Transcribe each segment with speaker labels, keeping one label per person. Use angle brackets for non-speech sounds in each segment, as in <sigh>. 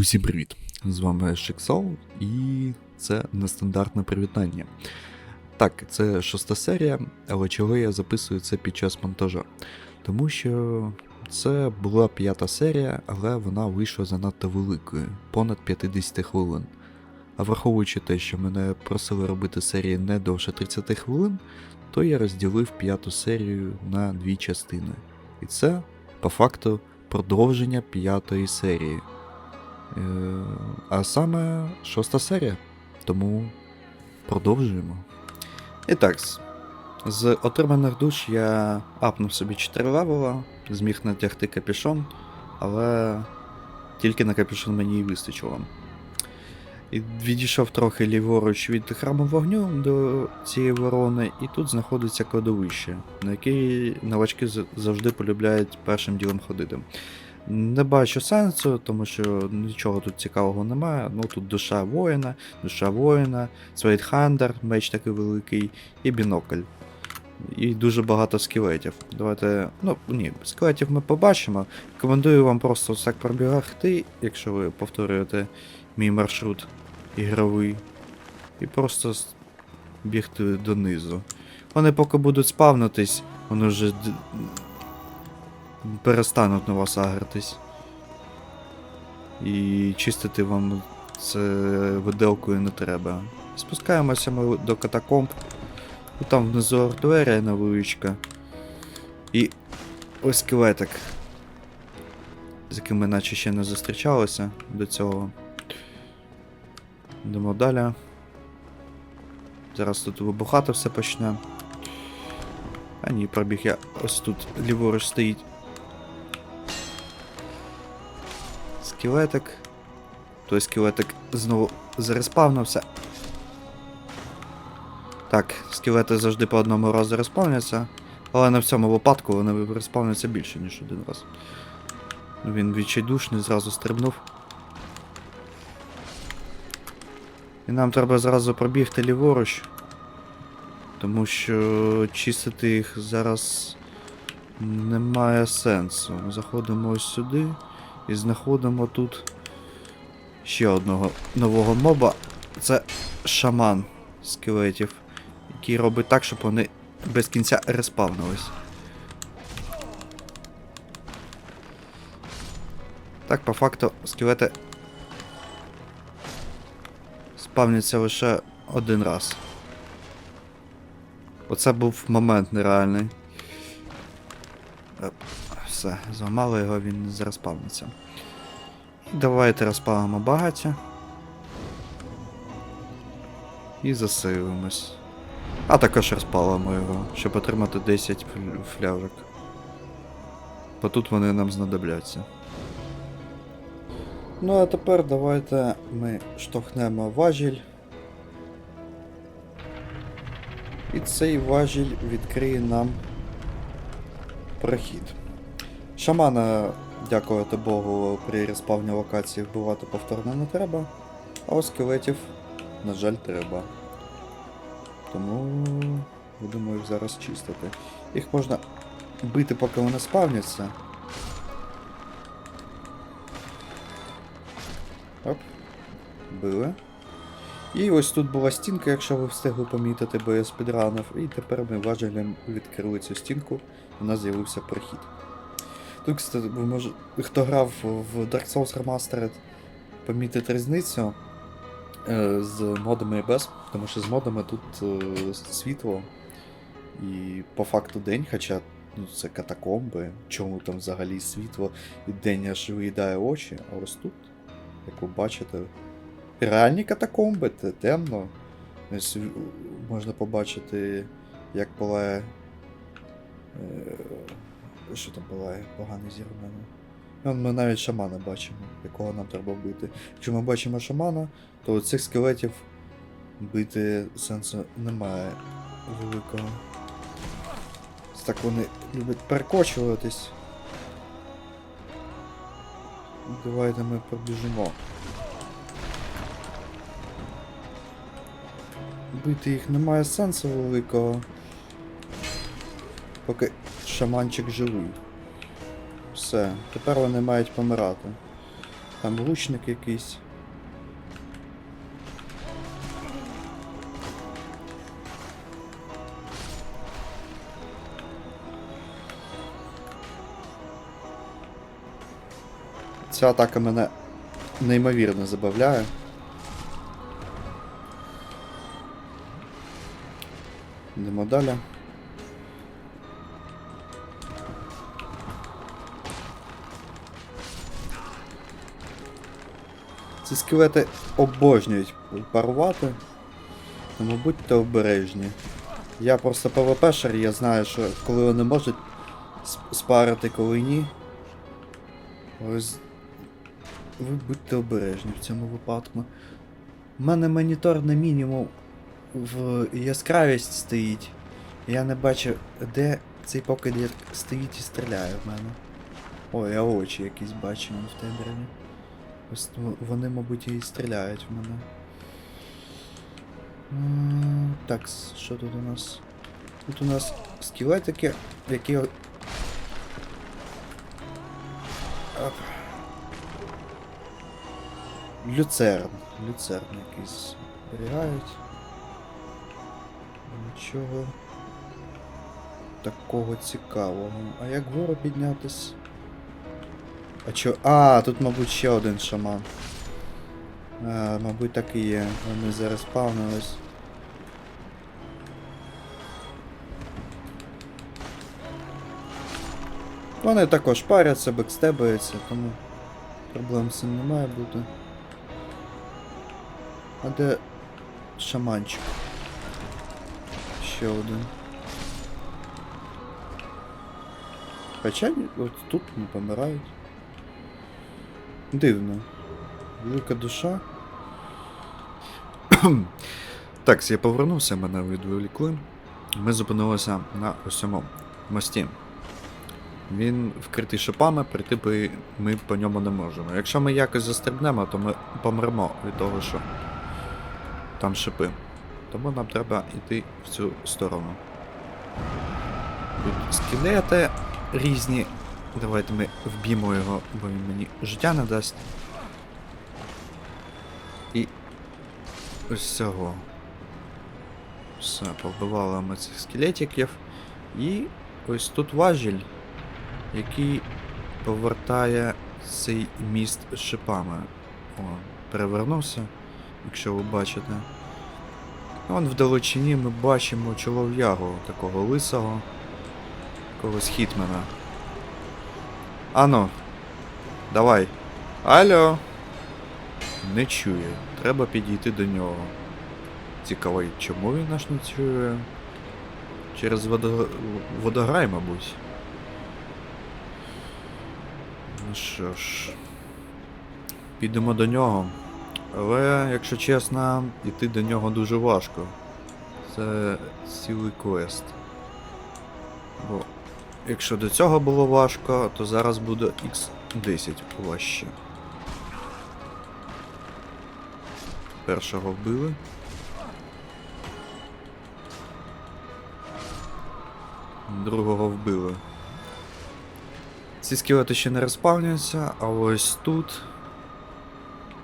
Speaker 1: Усім привіт! З вами Шексол, і це нестандартне привітання. Так, це шоста серія, але чого я записую це під час монтажа? Тому що це була п'ята серія, але вона вийшла занадто великою, понад 50 хвилин. А враховуючи те, що мене просили робити серії не довше 30 хвилин, то я розділив п'яту серію на дві частини. І це, по факту, продовження п'ятої серії. Е, А саме шоста серія. Тому продовжуємо. І так, з- отриманих душ я апнув собі 4 левела, зміг натягти капюшон, але тільки на капюшон мені і вистачило. І відійшов трохи ліворуч від храму вогню до цієї ворони, і тут знаходиться кладовище, на яке новачки завжди полюбляють першим ділом ходити. Не бачу сенсу, тому що нічого тут цікавого немає. Ну тут душа воїна, душа воїна, Свейтхандер, меч такий великий, і бінокль. І дуже багато скелетів. Давайте. Ну, ні, скелетів ми побачимо. Рекомендую вам просто так пробігати, якщо ви повторюєте мій маршрут ігровий. І просто бігти донизу. Вони поки будуть спавнитись, вони вже перестануть на вас агритись. І чистити вам це виделкою не треба. Спускаємося ми до катакомб. Там внизу артилерія невеличка. І ось скелетик. З яким ми наче ще не зустрічалися до цього. Йдемо далі. Зараз тут вибухати все почне. А ні, пробіг я ось тут ліворуч стоїть. Скелетик. Той скелетик знову зареспавнився. Так, скелети завжди по одному разу респавняться, але на в цьому випадку вони респавняться більше, ніж один раз. Він відчайдушний, зразу стрибнув. І нам треба зразу пробігти ліворуч. Тому що чистити їх зараз немає сенсу. Заходимо ось сюди і знаходимо тут ще одного нового моба. Це шаман скелетів, який робить так, щоб вони без кінця респавнились. Так, по факту, скелети спавняться лише один раз. Оце був момент нереальний. Все, зламали його, він. І давайте розпалимо багаття. І засилимось. А також розпалимо його, щоб отримати 10 фляжок. Бо тут вони нам знадобляться. Ну а тепер давайте ми штовхнемо важіль. І цей важіль відкриє нам прохід. Шамана, дякувати Богу, при респавні локації вбивати повторно не треба, а ось скелетів, на жаль, треба. Тому будемо їх зараз чистити. Їх можна бити, поки вони спавняться. Оп. Били. І ось тут була стінка, якщо ви встигли помітити, бо я спідранив. І тепер ми важелем відкрили цю стінку, у нас з'явився прохід. Тут, кстати, ви хто грав в Dark Souls Remastered, помітить різницю е, з модами і без, тому що з модами тут е, світло і по факту день, хоча ну, це катакомби, чому там взагалі світло і день аж виїдає очі, а ось тут, як ви бачите, реальні катакомби, те- темно. Ось можна побачити, як палає. Е, що там палає? Поганий зір. Ну, Ми навіть шамана бачимо, якого нам треба бити. Якщо ми бачимо шамана, то цих скелетів бити сенсу немає великого. Так вони люблять перекочуватись. Давайте ми пробіжимо. Бити їх немає сенсу великого. Поки шаманчик живий. Все, тепер вони мають помирати. Там лучник якийсь. Ця атака мене неймовірно забавляє. Йдемо далі. Ці скелети обожнюють парувати, тому будьте обережні. Я просто ПВПшер, я знаю, що коли вони можуть спарити, коли ні. Ось. Ви будьте обережні в цьому випадку. У мене монітор на мінімум в яскравість стоїть. Я не бачу, де цей покидір стоїть і стріляє в мене. Ой, я очі якісь бачу в темряві. Ось вони, мабуть, і стріляють в мене. Так, що тут у нас? Тут у нас скелетики, які. Люцерн. Люцерн якийсь зберігають. Нічого такого цікавого. А як вгору піднятись? А чо. А, тут, мабуть, ще один шаман. А, мабуть, так і є. Вони зараз спавнились. Вони також паряться, бекстебаються, тому проблем з цим не має бути. А де шаманчик? Ще один. Хоча от тут не помирають. Дивно. Велика душа. <clears throat> так, я повернувся, мене відволікли. Ми зупинилися на ось мості. Він вкритий шипами, прийти ми по ньому не можемо. Якщо ми якось застрибнемо, то ми помремо від того, що там шипи. Тому нам треба йти в цю сторону. Тут скелети різні. Давайте ми вб'ємо його, бо він мені життя не дасть. І ось цього. Все, повбивали ми цих скелетиків. І ось тут важіль, який повертає цей міст шипами. О, перевернувся, якщо ви бачите. Вон в далечині ми бачимо чолов'ягу такого лисого, якогось хітмена. Ану, давай. Алло. Не чує. Треба підійти до нього. Цікаво, чому він наш не чує? Через водо... водограй, мабуть. Ну що ж. Підемо до нього. Але, якщо чесно, йти до нього дуже важко. Це цілий квест. Бо якщо до цього було важко, то зараз буде X10 важче. Першого вбили. Другого вбили. Ці скелети ще не респавняться, а ось тут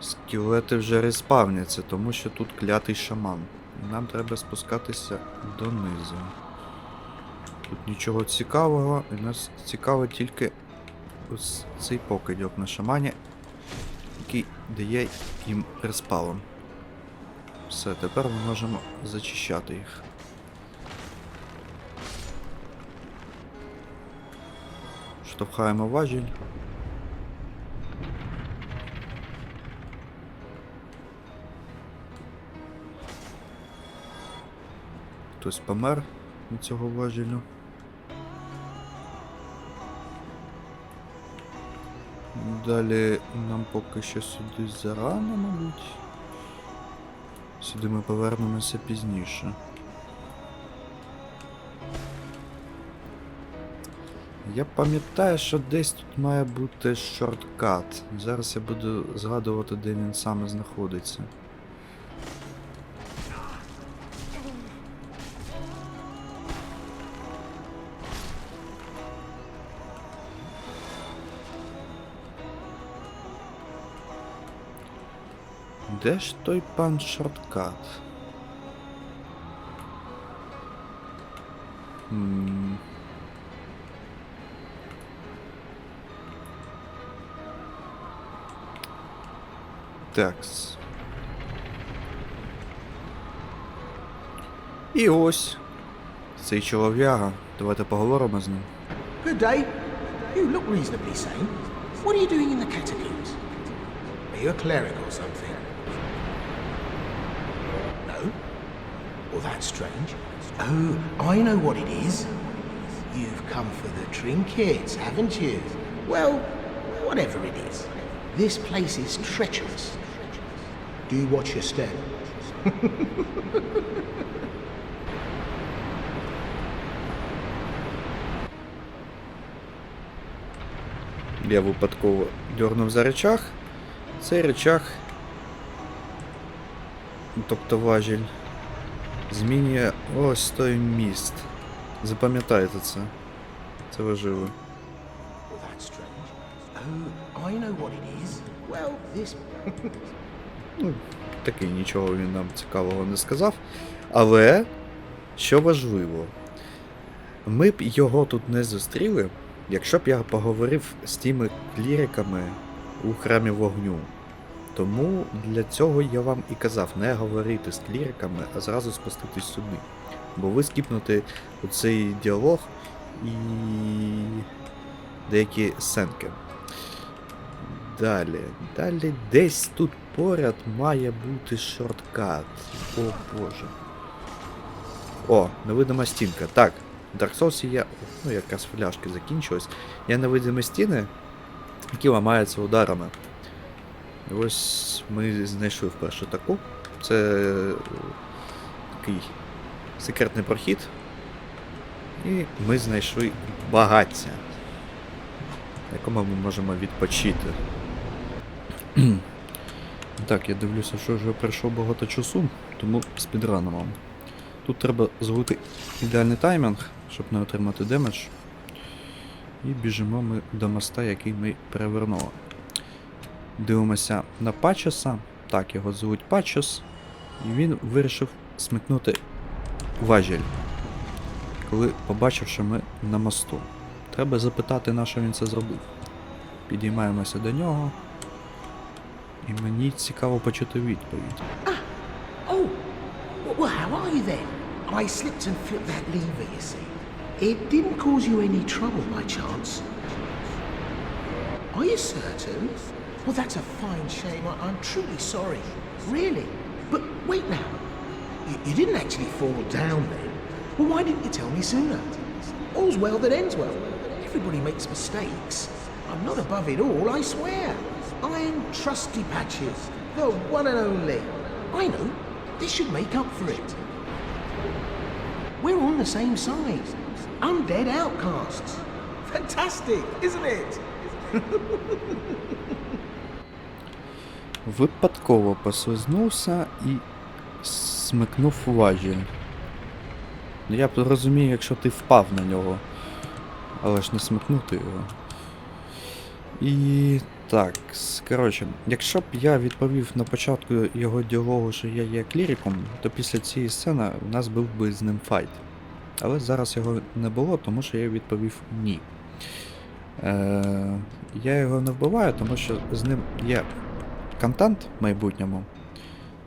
Speaker 1: скелети вже респавняться, тому що тут клятий шаман. Нам треба спускатися донизу. Тут нічого цікавого, і нас цікавить тільки ось цей покидьок на шамані, який дає їм респаун. Все, тепер ми можемо зачищати їх. Штовхаємо важіль. Хтось помер від цього важілю. Далі нам поки що сюди зарано, мабуть. Сюди ми повернемося пізніше. Я пам'ятаю, що десь тут має бути шорткат. Зараз я буду згадувати, де він саме знаходиться. Де ж той пан шорткат? М. Такс. І ось цей чолов'яга. Давайте поговоримо з ним.
Speaker 2: Good day. You look reasonably sane. What are you doing in the catacombs? Are you a cleric or something? that's strange. Oh, I know what it is. You've come for the trinkets, haven't you? Well, whatever it is. This place is treacherous. Do you watch your step? <laughs>
Speaker 1: Я випадково дернув за речах. Цей речах, тобто важіль, Змінює ось той міст. Запам'ятайте це. Це важливо.
Speaker 2: Oh, <laughs>
Speaker 1: Ну, такий нічого він нам цікавого не сказав. Але, що важливо, ми б його тут не зустріли, якщо б я поговорив з тими кліриками у храмі вогню. Тому для цього я вам і казав не говорити з кліриками, а зразу спуститись сюди. Бо ви скіпнете оцей діалог і деякі сценки. Далі, далі десь тут поряд має бути шорткат. О боже. О, невидима стінка. Так, в Dark Souls є. Ну, якраз фляжки закінчились. Є невидимі стіни, які ламаються ударами. І ось ми знайшли вперше таку. Це такий секретний прохід. І ми знайшли багаття, на якому ми можемо відпочити. <clears throat> Так, я дивлюся, що вже пройшло багато часу, тому спідранимо. Тут треба зловити ідеальний таймінг, щоб не отримати демедж. І біжимо ми до моста, який ми перевернули. Дивимося на Пачеса. Так, його звуть Пачес. І він вирішив смикнути важіль. Коли побачив, що ми на мосту. Треба запитати, на що він це зробив. Підіймаємося до нього. І мені цікаво почути відповідь.
Speaker 2: Oh, you then? I slipped and flipped that lever, you see. It didn't cause you any trouble by chance. Are you certain? Well, that's a fine shame. I- I'm truly sorry. Really. But wait now. You, you didn't actually fall down then. Well, why didn't you tell me sooner? All's well that ends well. Everybody makes mistakes. I'm not above it all, I swear. I'm Trusty Patches, the one and only. I know. This should make up for it. We're on the same side. Undead outcasts. Fantastic, isn't it? <laughs>
Speaker 1: Випадково послизнувся і смикнув важіль. Ну, Я розумію, якщо ти впав на нього. Але ж не смикнути його. І так, коротше, якщо б я відповів на початку його діалогу, що я є кліриком, то після цієї сцени у нас був би з ним файт. Але зараз його не було, тому що я відповів ні. Е, я його не вбиваю, тому що з ним є контент в майбутньому.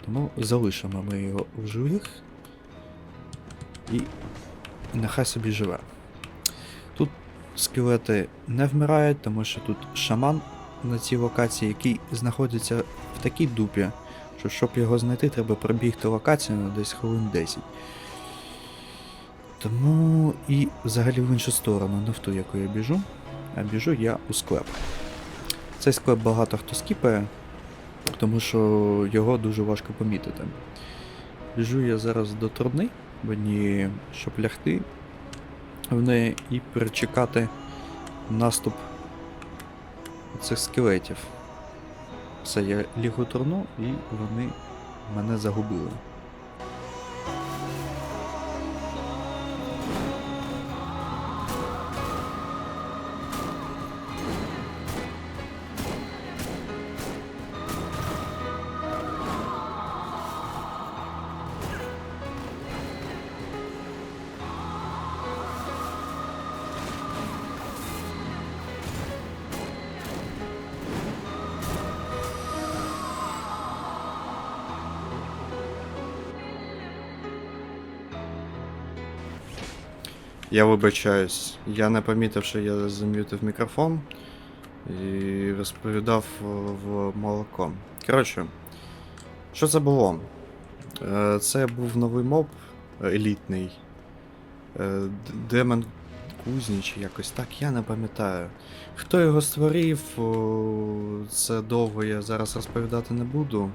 Speaker 1: Тому залишимо ми його в живих. І нехай собі живе. Тут скелети не вмирають, тому що тут шаман на цій локації, який знаходиться в такій дупі, що щоб його знайти, треба пробігти локацію на десь хвилин 10. Тому і взагалі в іншу сторону, не в ту, яку я біжу, а біжу я у склеп. Цей склеп багато хто скіпає, тому що його дуже важко помітити. Біжу я зараз до Труни, мені щоб лягти в неї і перечекати наступ цих скелетів. Все, я лігу Труну і вони мене загубили. Я вибачаюсь. Я не помітив, що я зам'ютив мікрофон і розповідав в молоко. Коротше, що це було? Е, Це був новий моб елітний. Е, Демон Кузні чи якось так, я не пам'ятаю. Хто його створив, це довго я зараз розповідати не буду.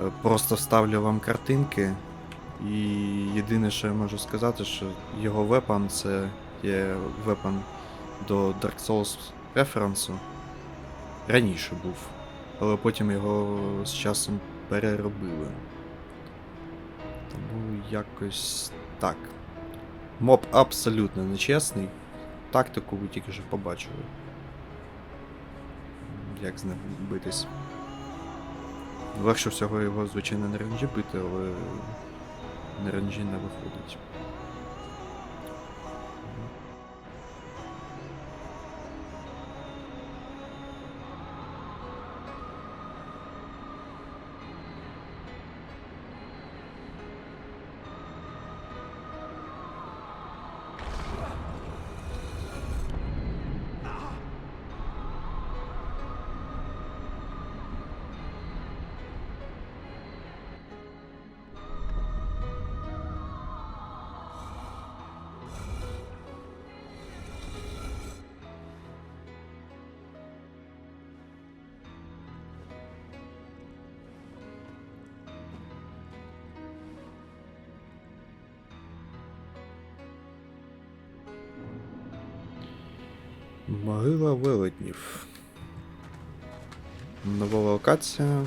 Speaker 1: Е, Просто вставлю вам картинки. І єдине, що я можу сказати, що його вепан це є вепан до Dark Souls референсу. Раніше був. Але потім його з часом переробили. Тому якось так. Моб абсолютно нечесний. Тактику ви тільки що побачили. Як з ним битись. Легше всього його, звичайно, на ренджі бити, але на ренджі виходить. Могила велетнів. Нова локація.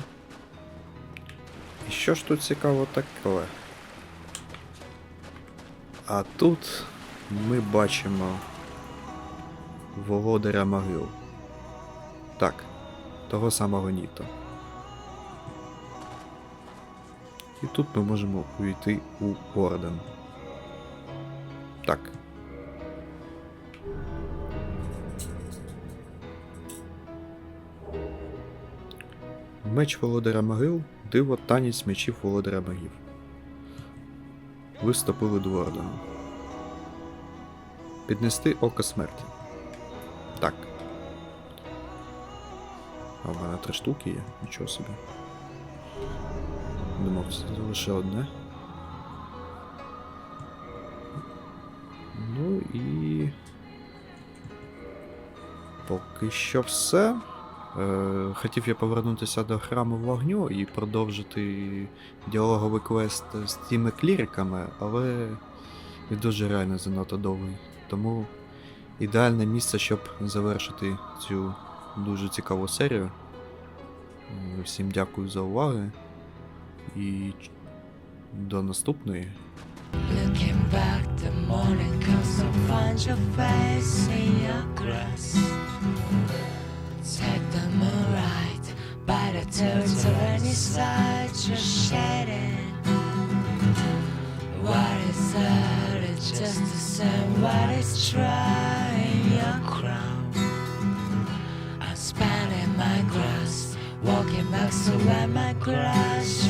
Speaker 1: І що ж тут цікаво таке? А тут ми бачимо володаря могил. Так, того самого Ніто. І тут ми можемо увійти у орден. Так. Меч володаря могил, диво танець мечів володаря могів. Виступили до ордену. Піднести око смерті. Так. А в мене три штуки є, нічого собі. Думав, це лише одне. Ну і. Поки що все. Е, хотів я повернутися до храму вогню і продовжити діалоговий квест з тими кліриками, але він дуже реально занадто довгий. Тому ідеальне місце, щоб завершити цю дуже цікаву серію. Е, Всім дякую за увагу і до наступної.
Speaker 3: Looking back, the morning comes to find your face in your grass. Take the moonlight by the turns of any side you're shedding. What is? It's just the same. What is trying your crown? I'm spanning my grass, walking back to where my grass.